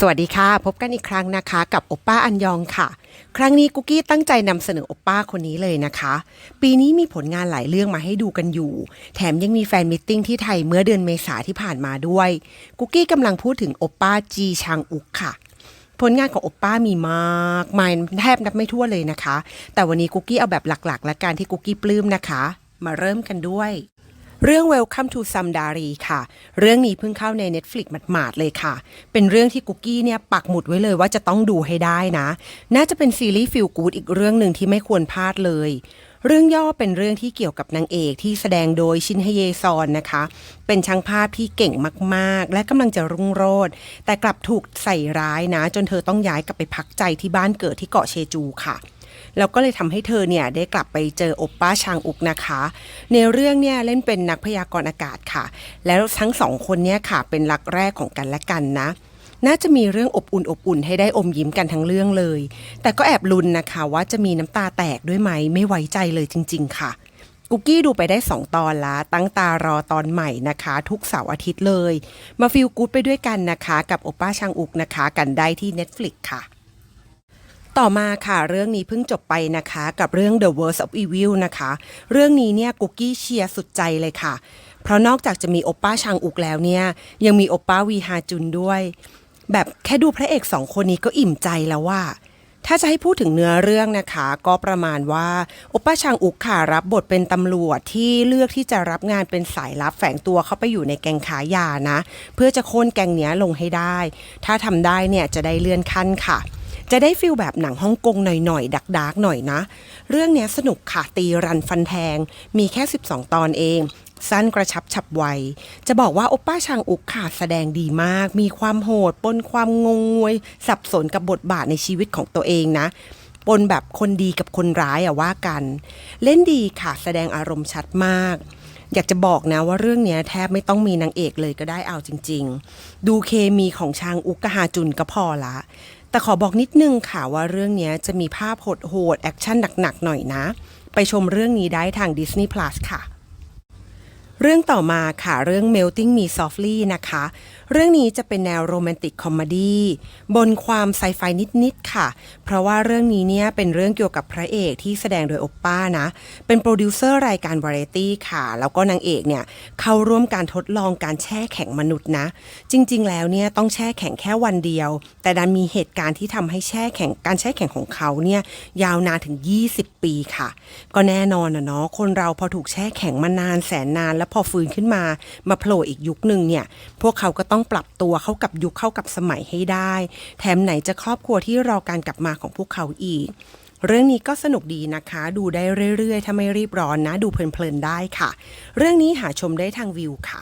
สวัสดีค่ะ พบกันอีกครั้งนะคะ กับโอป้าอันยองค่ะ ครั้งนี้กุ๊กกี้ตั้งใจนำเสนอโอป้าคนนี้เลยนะคะ ปีนี้มีผลงานหลายเรื่องมาให้ดูกันอยู่ แถมยังมีแฟนมิทติ้งที่ไทยเมื่อเดือนเมษาที่ผ่านมาด้วยกุ๊กกี้กำลังพูดถึงโอป้าจีชางอุกค่ะ ผลงานของโอป้ามีมากมายแทบนับไม่ถ้วนเลยนะคะ แต่วันนี้กุ๊กกี้เอาแบบหลักๆ และการที่กุ๊กกี้ปลื้มนะคะ มาเริ่มกันด้วย เรื่อง Welcome to Samdari ค่ะ เรื่องนี้เพิ่งเข้าใน Netflix หมาดๆเลยค่ะ เป็นเรื่องที่กุกกี้เนี่ยปักหมุดไว้เลยว่าจะต้องดูให้ได้นะ น่าจะเป็นซีรีส์ฟิลกูดอีกเรื่องหนึ่งที่ไม่ควรพลาดเลย เรื่องย่อเป็นเรื่องที่เกี่ยวกับนางเอกที่แสดงโดยชินฮเยซอนนะคะ เป็นช่างภาพที่เก่งมากๆ และกำลังจะรุ่งโรจน์แต่กลับถูกใส่ร้ายนะ จนเธอต้องย้ายกลับไปพักใจที่บ้านเกิดที่เกาะเชจูค่ะ แล้วก็เลยทำให้เธอเนี่ยได้กลับไปเจอโอปป้าชางอุกนะคะ ในเรื่องเนี่ยเล่นเป็นนักพยากรณ์อากาศค่ะ แล้วทั้งสองคนเนี่ยค่ะเป็นรักแรกของกันและกันนะน่าจะมีเรื่องอบอุ่นอบอุ่นให้ได้อมยิ้มกันทั้งเรื่องเลย แต่ก็แอบลุ้นนะคะว่าจะมีน้ำตาแตกด้วยไหมไม่ไว้ใจเลยจริง ๆ ค่ะ กุ๊กกี้ดูไปได้ 2 ตอนละ ตั้งตารอตอนใหม่นะคะ ทุกเสาร์อาทิตย์เลย มาฟิลกู๊ดไปด้วยกันนะคะ กับโอป้าชางอุกนะคะ กันได้ที่ Netflix ค่ะ ต่อมาค่ะเรื่องนี้เพิ่งจบไปนะคะกับเรื่อง The Worst of Evil นะคะ เรื่องนี้เนี่ยกุกกี้เชียร์สุดใจเลยค่ะ เพราะนอกจากจะมีโอป้าชางอุกแล้วเนี่ย ยังมีโอป้าวีฮาจุนด้วย แบบแค่ดูพระเอกสองคนนี้ก็อิ่มใจแล้วว่าถ้าจะให้พูดถึงเนื้อเรื่องนะคะ ก็ประมาณว่าโอป้าชางอุกค่ะรับบทเป็นตำรวจที่เลือกที่จะรับงานเป็นสายลับแฝงตัวเข้าไปอยู่ในแก๊งขายยานะ เพื่อจะโค่นแก๊งเนี้ยลงให้ได้ ถ้าทำได้เนี่ยจะได้เลื่อนขั้นค่ะ จะได้ฟิลแบบหนังฮ่องกงหน่อยๆ ดักๆหน่อยนะ เรื่องนี้สนุกค่ะตีรันฟันแทง มีแค่ 12 ตอนเอง สั้นกระชับฉับไว จะบอกว่าโอป้าชางอุกค่ะแสดงดีมาก มีความโหด ปนความงงงวย สับสนกับบทบาทในชีวิตของตัวเองนะปนแบบคนดีกับคนร้ายอะว่ากัน เล่นดีค่ะแสดงอารมณ์ชัดมาก อยากจะบอกนะว่าเรื่องนี้แทบไม่ต้องมีนางเอกเลยก็ได้เอาจริง ๆ ดูเคมีของชางอุกกบฮาจุนก็พอละ แต่ขอบอกนิดนึงค่ะว่าเรื่องนี้จะมีภาพโหดๆแอคชั่นหนักๆหน่อยนะ ไปชมเรื่องนี้ได้ทาง Disney Plus ค่ะ เรื่องต่อมาค่ะเรื่อง Melting Me Softly นะคะ เรื่องนี้จะเป็นแนวโรแมนติกคอมเมดี้บนความไซไฟนิด ๆ ค่ะ เพราะว่าเรื่องนี้เนี่ยเป็นเรื่องเกี่ยวกับพระเอกที่แสดงโดยโอปป้านะ เป็นโปรดิวเซอร์รายการวาไรตี้ค่ะ แล้วก็นางเอกเนี่ยเข้าร่วมการทดลองการแช่แข็งมนุษย์นะ จริง ๆ แล้วเนี่ยต้องแช่แข็งแค่วันเดียว แต่ดันมีเหตุการณ์ที่ทำให้แช่แข็งการแช่แข็งของเขาเนี่ยยาวนานถึง 20 ปีค่ะ ก็แน่นอนนะเนาะคนเราพอถูกแช่แข็งมานานแสนนานแล้วพอฟื้นขึ้นมามาโผล่อีกยุคหนึ่งเนี่ยพวกเขาก็ต้องปรับตัวเข้ากับยุคเข้ากับสมัยให้ได้ แถมไหนจะครอบครัวที่รอการกลับมาของพวกเขาอีก เรื่องนี้ก็สนุกดีนะคะ ดูได้เรื่อยๆ ถ้าไม่รีบร้อนนะ ดูเพลินๆได้ค่ะ เรื่องนี้หาชมได้ทางวิวค่ะ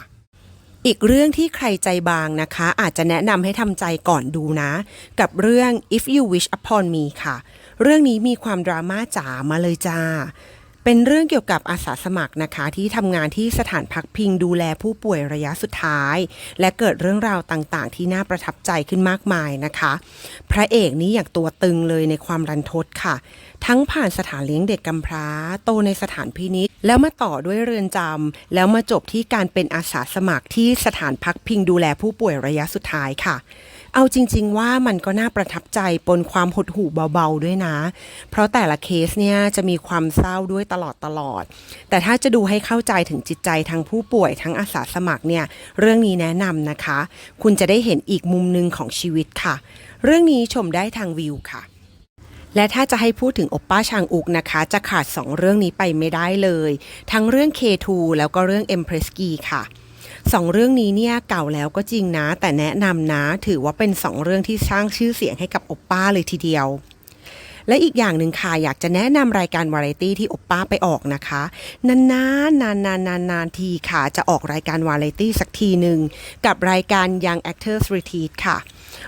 อีกเรื่องที่ใครใจบางนะคะ อาจจะแนะนำให้ทำใจก่อนดูนะ กับเรื่อง If You Wish Upon Me ค่ะ เรื่องนี้มีความดราม่าจ๋ามาเลยจ้า เป็นเรื่องเกี่ยวกับอาสาสมัครนะคะ ที่ทำงานที่สถานพักพิงดูแลผู้ป่วยระยะสุดท้าย และเกิดเรื่องราวต่างๆ ที่น่าประทับใจขึ้นมากมายนะคะ พระเอกนี้อย่างตัวตึงเลยในความรันทดค่ะ ทั้งผ่านสถานเลี้ยงเด็กกำพร้า โตในสถานพินิษแล้วมาต่อด้วยเรือนจำแล้วมาจบที่การเป็นอาสาสมัครที่สถานพักพิงดูแลผู้ป่วยระยะสุดท้ายค่ะ เอาจริง ๆ ว่ามันก็น่าประทับใจปนความหดหู่เบาๆด้วยนะ เพราะแต่ละเคสเนี่ยจะมีความเศร้าด้วยตลอดตลอด แต่ถ้าจะดูให้เข้าใจถึงจิตใจทั้งผู้ป่วยทั้งอาสาสมัครเนี่ยเรื่องนี้แนะนำนะคะ คุณจะได้เห็นอีกมุมหนึ่งของชีวิตค่ะ เรื่องนี้ชมได้ทางวิวค่ะและถ้าจะให้พูดถึงอปป้าชางอุกนะคะ จะขาด 2 เรื่องนี้ไปไม่ได้เลย ทั้งเรื่อง K2 แล้วก็เรื่อง Empress Key ค่ะ สองเรื่องนี้เนี่ยเก่าแล้วก็จริงนะ แต่แนะนำนะ ถือว่าเป็นสองเรื่องที่สร้างชื่อเสียงให้กับโอปป้าเลยทีเดียว และอีกอย่างหนึ่งค่ะ อยากจะแนะนำรายการวาไรตี้ที่โอปป้าไปออกนะคะ นานๆนานๆนานๆนานทีค่ะ จะออกรายการวาไรตี้สักทีหนึ่งกับรายการ Young Actors Retreat ค่ะ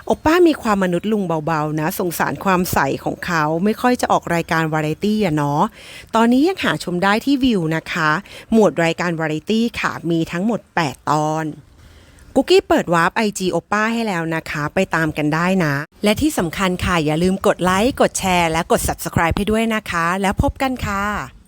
โอปป้ามีความมนุษย์ลุงเบาๆนะ สงสารความใสของเขาไม่ค่อยจะออกรายการวาไรตี้อะเนาะ ตอนนี้ยังหาชมได้ที่วิวนะคะ หมวดรายการวาไรตี้ค่ะ มีทั้งหมด 8 ตอนกุกกี้เปิดวาร์ปไอจีโอป้าให้แล้วนะคะ ไปตามกันได้นะ และที่สำคัญค่ะ อย่าลืมกดไลค์ กดแชร์ และกด subscribe ให้ด้วยนะคะ แล้วพบกันค่ะ